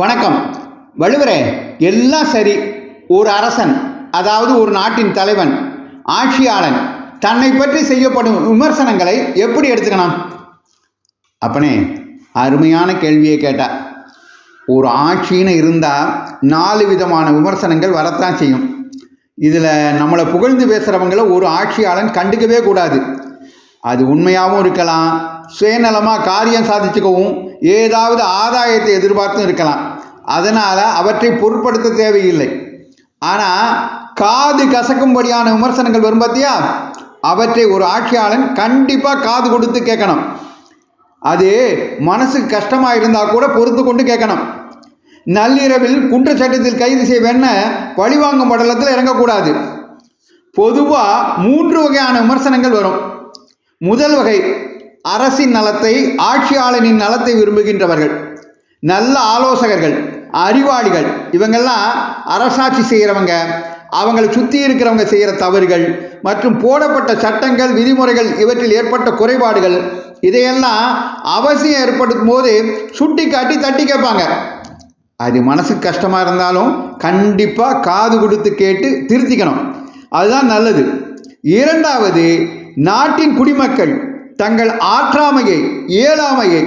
வணக்கம். வள்ளுவரே எல்லாம் சரி. ஒரு அரசன் அதாவது ஒரு நாட்டின் தலைவன் ஆட்சியாளன் தன்னை பற்றி செய்யப்படும் விமர்சனங்களை எப்படி எடுத்துக்கணும்? அப்பனே அருமையான கேள்வியை கேட்டா ஒரு ஆட்சின்னு இருந்தால் நாலு விதமான விமர்சனங்கள் வரத்தான் செய்யும். இதில் நம்மளை புகழ்ந்து பேசுகிறவங்கள ஒரு ஆட்சியாளன் கண்டுக்கவே கூடாது. அது உண்மையாகவும் இருக்கலாம் சுயநலமாக காரியம் சாதிச்சுக்கவும் ஏதாவது ஆதாயத்தை எதிர்பார்த்தும் இருக்கலாம். அதனால் அவற்றை பொருட்படுத்த தேவையில்லை. ஆனால் காது கசக்கும்படியான விமர்சனங்கள் வரும் பார்த்தியா அவற்றை ஒரு ஆட்சியாளன் கண்டிப்பாக காது கொடுத்து கேட்கணும். அது மனசுக்கு கஷ்டமாக இருந்தால் கூட பொறுத்து கொண்டு கேட்கணும். நள்ளிரவில் குற்றச்சட்டத்தில் கைது செய்வேன்னு பழிவாங்கும் படலத்தில் இறங்கக்கூடாது. பொதுவாக மூன்று வகையான விமர்சனங்கள் வரும். முதல் வகை அரசின் நலத்தை ஆட்சியாளனின் நலத்தை விரும்புகின்றவர்கள் நல்ல ஆலோசகர்கள் அறிவாளிகள் இவங்கெல்லாம் அரசாட்சி செய்கிறவங்க அவங்களை சுற்றி இருக்கிறவங்க செய்கிற தவறுகள் மற்றும் போடப்பட்ட சட்டங்கள் விதிமுறைகள் இவற்றில் ஏற்பட்ட குறைபாடுகள் இதையெல்லாம் அவசியம் ஏற்படுத்தும் போது சுட்டி காட்டி தட்டி கேட்பாங்க. அது மனசுக்கு கஷ்டமாக இருந்தாலும் கண்டிப்பாக காது கொடுத்து கேட்டு திருத்திக்கணும். அதுதான் நல்லது. இரண்டாவது நாட்டின் குடிமக்கள் தங்கள் ஆற்றாமையை இயலாமையை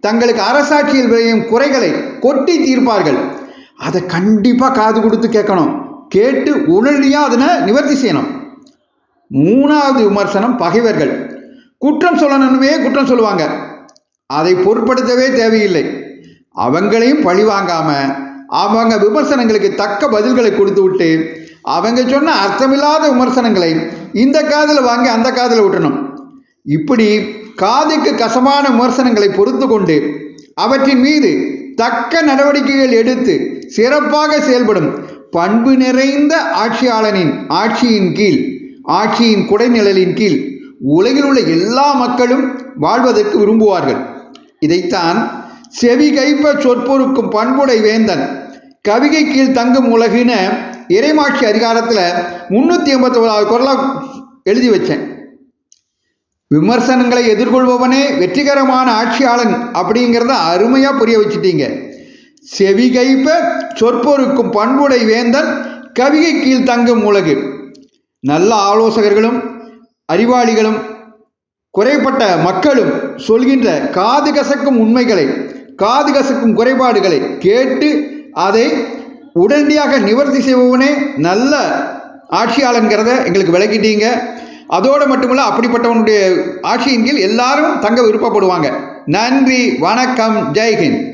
தங்களுக்கு அரசாட்சியில் விளையும் குறைகளை கொட்டி தீர்ப்பார்கள். அதை கண்டிப்பாக காது கொடுத்து கேட்கணும். கேட்டு உடனடியாக அதனை நிவர்த்தி செய்யணும். மூணாவது விமர்சனம் பகைவர்கள். குற்றம் சொல்லணுமே குற்றம் சொல்லுவாங்க. அதை பொருட்படுத்தவே தேவையில்லை. அவங்களையும் பழி வாங்காம அவங்க விமர்சனங்களுக்கு தக்க பதில்களை கொடுத்து விட்டு அவங்க சொன்ன அர்த்தமில்லாத விமர்சனங்களை இந்த காதில் வாங்கி அந்த காதில் விட்டணும் இப்படி காதுக்கு கசமான விமர்சனங்களை பொறுத்து கொண்டு அவற்றின் மீது தக்க நடவடிக்கைகள் எடுத்து சிறப்பாக செயல்படும் பண்பு நிறைந்த ஆட்சியாளனின் ஆட்சியின் கீழ் ஆட்சியின் குடைநிழலின் கீழ் உலகில் உள்ள எல்லா மக்களும் வாழ்வதற்கு விரும்புவார்கள். இதைத்தான் செவி கைப்ப சொற்பொருக்கும் பண்புடை வேந்தன் கவிகை கீழ் தங்கும் உலகின இறைமாட்சி அதிகாரத்தில் முன்னூற்றி எண்பத்தி ஓராவது குரலாக எழுதி வச்சேன். விமர்சனங்களை எதிர்கொள்பவனே வெற்றிகரமான ஆட்சியாளன் அப்படிங்கிறத அருமையாக புரிய வச்சுட்டீங்க. செவிகைப்ப சொற்பொருக்கும் பண்புடை வேந்தன் கவிகை கீழ் தங்கும் உலகு. நல்ல ஆலோசகர்களும் அறிவாளிகளும் குறைப்பட்ட மக்களும் சொல்கின்ற காது கசக்கும் உண்மைகளை காது கசக்கும் குறைபாடுகளை கேட்டு அதை உடனடியாக நிவர்த்தி செய்பவனே நல்ல ஆட்சியாளங்கிறத எங்களுக்கு விளக்கிட்டீங்க. அதோடு மட்டுமல்ல அப்படிப்பட்டவனுடைய ஆட்சியின் கீழ் எல்லாரும் தங்க விருப்பப்படுவாங்க. நன்றி வணக்கம் ஜெய்ஹிந்த்